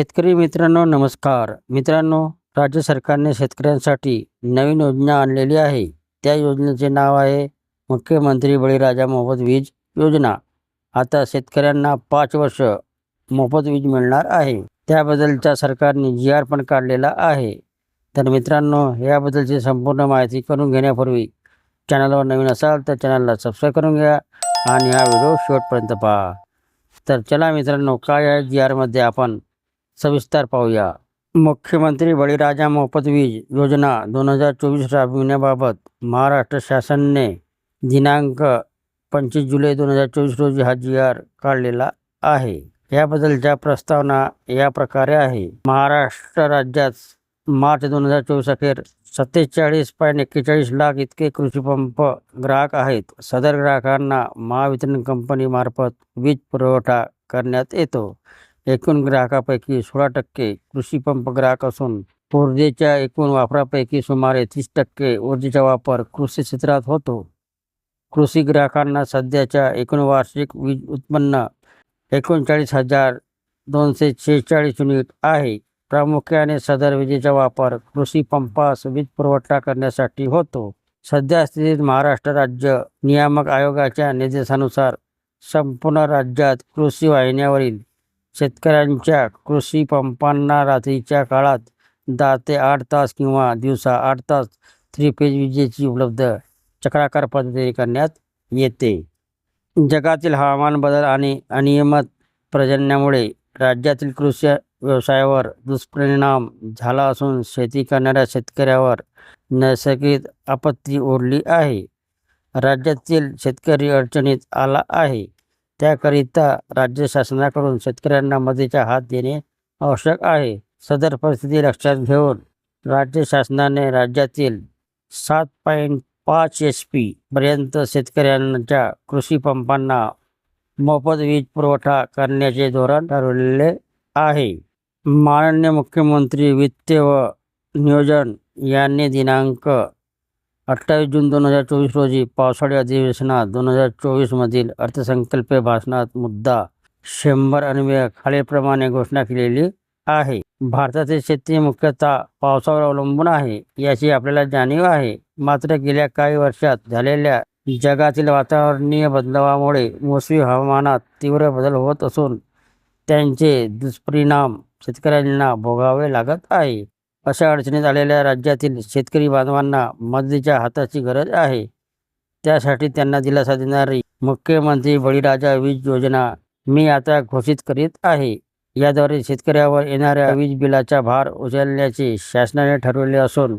शेतकरी मित्रांनो नमस्कार. मित्रांनो राज्य सरकारने शेतकऱ्यांसाठी नवीन योजना आणलेली आहे. त्या योजनेचे नाव आहे मुख्यमंत्री बळीराजा मोफत वीज योजना. आता शेतकऱ्यांना पाच वर्ष मोफत वीज मिळणार आहे. त्याबद्दलच्या सरकारने जी आर पण काढलेला आहे. तर मित्रांनो याबद्दलची संपूर्ण माहिती करून घेण्यापूर्वी चॅनलवर नवीन असाल तर चॅनलला सबस्क्राईब करून घ्या आणि हा व्हिडिओ शेवटपर्यंत पहा. तर चला मित्रांनो काय आहे जी आरमध्ये आपण सविस्तर पाहूया. मुख्यमंत्री बळीराजा मोफत वीज योजना दोन हजार चोवीस राबविण्याबाबत महाराष्ट्र शासनाने दिनांक पंचवीस जुलै दोन हजार चोवीस रोजी हा जी आर काढलेला आहे. याबद्दलच्या प्रस्तावना या प्रकारे आहे. महाराष्ट्र राज्यात मार्च दोन हजार चोवीस अखेर सत्तेचाळीस पॉईंट एक्केचाळीस लाख इतके कृषी पंप ग्राहक आहेत. सदर ग्राहकांना महावितरण कंपनीमार्फत वीज पुरवठा करण्यात येतो. एकूण ग्राहकापैकी सोळा टक्के कृषीपंप ग्राहक असून ऊर्जेच्या एकूण वापरापैकी सुमारे तीस टक्के ऊर्जेचा वापर कृषी क्षेत्रात होतो. कृषी ग्राहकांना सध्याच्या एकूण वार्षिक वीज उत्पन्न एकोणचाळीस हजार दोनशे शेहेचाळीस युनिट आहे. प्रामुख्याने सदर विजेचा वापर कृषी पंपास वीज पुरवठा करण्यासाठी होतो. सध्या स्थितीत महाराष्ट्र राज्य नियामक आयोगाच्या निर्देशानुसार संपूर्ण राज्यात कृषी वाहिन्यावरील शेतकऱ्यांच्या कृषी पंपांना रात्रीच्या काळात दहा ते आठ तास किंवा दिवसा आठ तास थ्री फेज विजेची उपलब्ध चक्राकार पद्धतीने करण्यात येते. जगातील हवामान बदल आणि अनियमित पर्जन्यामुळे राज्यातील कृषी व्यवसायावर दुष्परिणाम झाला असून शेती करणाऱ्या शेतकऱ्यावर नैसर्गिक आपत्ती ओढली आहे. राज्यातील शेतकरी अडचणीत आला आहे. त्याकरिता राज्य शासनाकडून शेतकऱ्यांना मदतीचा हात देणे आवश्यक आहे. सदर परिस्थिती लक्षात घेऊन राज्य शासनाने राज्यातील सात पॉईंट पाच एच पी पर्यंत शेतकऱ्यांच्या कृषी पंपांना मोफत वीज पुरवठा करण्याचे धोरण ठरवलेले आहे. माननीय मुख्यमंत्री वित्त व नियोजन यांनी दिनांक अठ्ठावीस जून दोन हजार चोवीस रोजी पावसाळी अधिवेशनात दोन हजार चोवीसमधील अर्थसंकल्पीय भाषणात मुद्दा शंभर अन्वय खालीलप्रमाणे घोषणा केलेली आहे. भारतातील शेती मुख्यतः पावसावर अवलंबून आहे याची आपल्याला जाणीव आहे. मात्र गेल्या काही वर्षात झालेल्या जगातील वातावरणीय बदलावामुळे मोसमी हवामानात तीव्र बदल होत असून त्यांचे दुष्परिणाम शेतकऱ्यांना भोगावे लागत आहे. अशा अडचणीत आलेल्या राज्यातील शेतकरी बांधवांना मदतीच्या हाताची गरज आहे. त्यासाठी त्यांना दिलासा देणारी मुख्यमंत्री बळीराजा वीज योजना मी आता घोषित करीत आहे. याद्वारे शेतकऱ्यावर येणाऱ्या वीज बिलाचा भार उचलण्याचे शासनाने ठरवले असून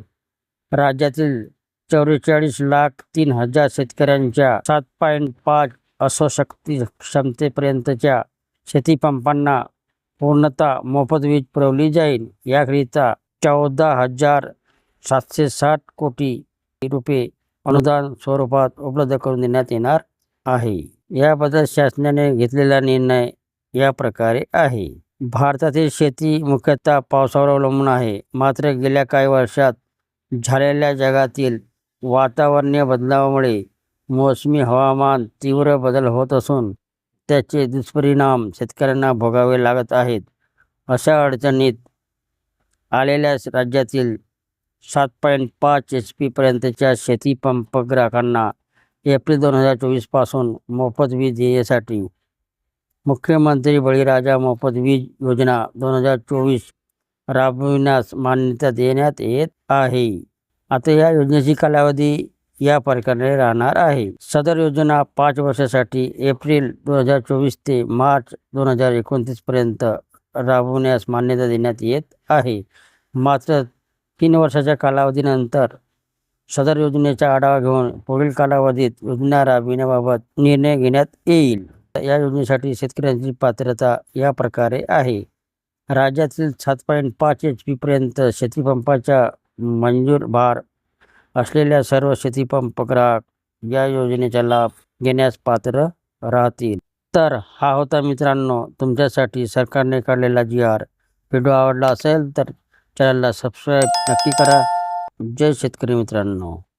राज्यातील चौवेचाळीस लाख तीन हजार शेतकऱ्यांच्या सात पॉईंट पाच असो शक्ती क्षमतेपर्यंतच्या शेतीपंपांना पूर्णतः मोफत वीज पुरवली जाईल. याकरिता चौदा हजार सातशे साठ कोटी रुपये अनुदान स्वरूपात उपलब्ध करून देण्यात येणार आहे. याबद्दल शासनाने घेतलेला निर्णय या प्रकारे आहे. भारतातील शेती मुख्यतः पावसावर अवलंबून आहे. मात्र गेल्या काही वर्षात झालेल्या जगातील वातावरणीय बदलावामुळे मोसमी हवामान तीव्र बदल होत असून त्याचे दुष्परिणाम शेतकऱ्यांना भोगावे लागत आहेत. अशा अडचणीत आलेल्या राज्यातील सात पॉईंट पाच एच पीपर्यंतच्या शेतीपंप ग्राहकांना एप्रिल दोन हजार चोवीसपासून मोफत वीज देण्यासाठी मुख्यमंत्री बळीराजा मोफत वीज योजना दोन हजार चोवीस राबविण्यास मान्यता देण्यात येत आहे. आता या योजनेची कालावधी या प्रकारे राहणार आहे. सदर योजना पाच वर्षासाठी एप्रिल दोन हजार चोवीस ते मार्च दोन हजार एकोणतीसपर्यंत राबवण्यास मान्यता देण्यात येत आहे. मात्र तीन वर्षाच्या कालावधीनंतर सदर योजनेचा आढावा घेऊन पुढील कालावधीत योजना राबविण्याबाबत निर्णय घेण्यात येईल. या योजनेसाठी शेतकऱ्यांची पात्रता या प्रकारे आहे. राज्यातील सात पॉईंट पाच एच पीपर्यंत शेतीपंपाच्या मंजूर भार असलेल्या सर्व शेतीपंप ग्राहक या योजनेचा लाभ घेण्यास पात्र राहतील. तर हा होता मित्रांनो तुमच्यासाठी सरकारने काढलेला जी आर. व्हिडिओ आवडला असेल तर चॅनलला सबस्क्राईब नक्की करा. जय शेतकरी मित्रांनो.